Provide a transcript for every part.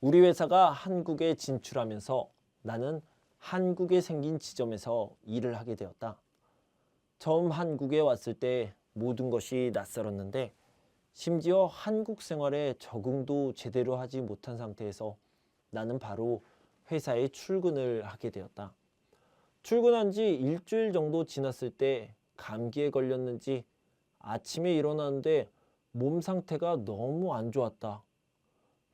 우리 회사가 한국에 진출하면서 나는 한국에 생긴 지점에서 일을 하게 되었다. 처음 한국에 왔을 때 모든 것이 낯설었는데 심지어 한국 생활에 적응도 제대로 하지 못한 상태에서 나는 바로 회사에 출근을 하게 되었다. 출근한 지 일주일 정도 지났을 때 감기에 걸렸는지 아침에 일어났는데 몸 상태가 너무 안 좋았다.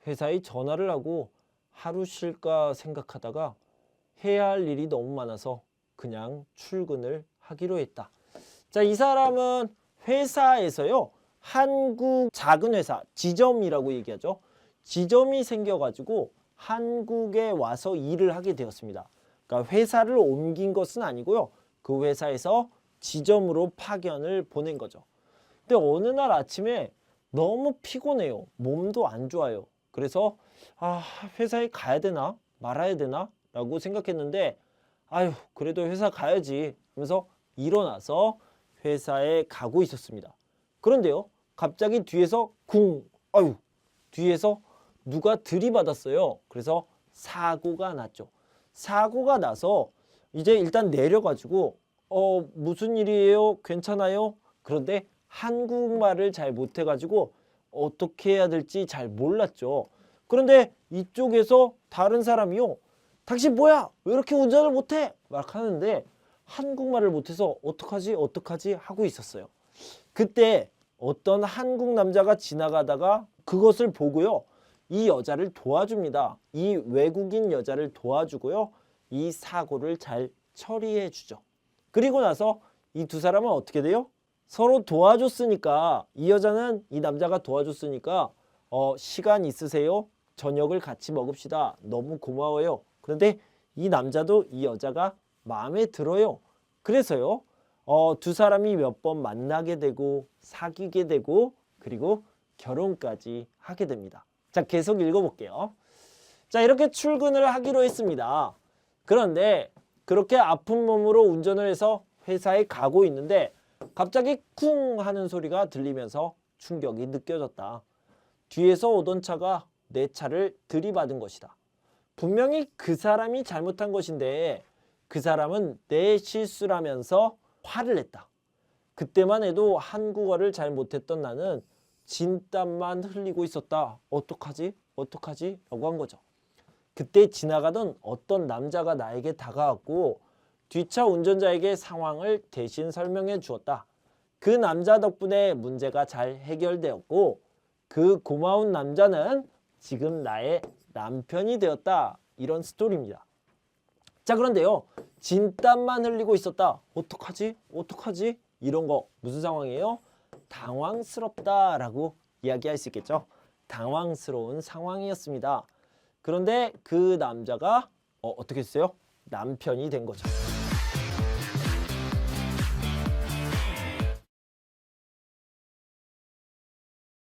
회사에 전화를 하고 하루 쉴까 생각하다가 해야 할 일이 너무 많아서 그냥 출근을 하기로 했다. 자, 이 사람은 회사에서요. 한국 작은 회사, 지점이라고 얘기하죠. 지점이 생겨가지고 한국에 와서 일을 하게 되었습니다. 그러니까 회사를 옮긴 것은 아니고요. 그 회사에서 지점으로 파견을 보낸 거죠. 근데 어느 날 아침에 너무 피곤해요. 몸도 안 좋아요. 그래서 아, 회사에 가야 되나 말아야 되나 라고 생각했는데 아유, 그래도 회사 가야지 하면서 일어나서 회사에 가고 있었습니다. 그런데요, 갑자기 뒤에서 쿵, 아유, 뒤에서 누가 들이받았어요. 그래서 사고가 났죠. 사고가 나서 이제 일단 내려가지고 어 무슨 일이에요? 괜찮아요? 그런데 한국말을 잘 못해가지고 어떻게 해야 될지 잘 몰랐죠. 그런데 이쪽에서 다른 사람이요. 당신 뭐야? 왜 이렇게 운전을 못해? 막 하는데 한국말을 못해서 어떡하지? 어떡하지? 하고 있었어요. 그때 어떤 한국 남자가 지나가다가 그것을 보고요. 이 여자를 도와줍니다. 이 외국인 여자를 도와주고요. 이 사고를 잘 처리해 주죠. 그리고 나서 이 두 사람은 어떻게 돼요? 서로 도와줬으니까 이 여자는 이 남자가 도와줬으니까 어, 시간 있으세요? 저녁을 같이 먹읍시다. 너무 고마워요. 그런데 이 남자도 이 여자가 마음에 들어요. 그래서요. 어, 두 사람이 몇 번 만나게 되고 사귀게 되고 그리고 결혼까지 하게 됩니다. 자, 계속 읽어볼게요. 자, 이렇게 출근을 하기로 했습니다. 그런데 그렇게 아픈 몸으로 운전을 해서 회사에 가고 있는데 갑자기 쿵 하는 소리가 들리면서 충격이 느껴졌다. 뒤에서 오던 차가 내 차를 들이받은 것이다. 분명히 그 사람이 잘못한 것인데 그 사람은 내 실수라면서 화를 냈다. 그때만 해도 한국어를 잘 못했던 나는 진땀만 흘리고 있었다. 어떡하지? 어떡하지? 라고 한 거죠. 그때 지나가던 어떤 남자가 나에게 다가왔고 뒷차 운전자에게 상황을 대신 설명해 주었다. 그 남자 덕분에 문제가 잘 해결되었고 그 고마운 남자는 지금 나의 남편이 되었다. 이런 스토리입니다. 자 그런데요. 진땀만 흘리고 있었다. 어떡하지? 어떡하지? 이런 거. 무슨 상황이에요? 당황스럽다라고 이야기할 수 있겠죠? 당황스러운 상황이었습니다. 그런데 그 남자가 어, 어떻게 했어요? 남편이 된 거죠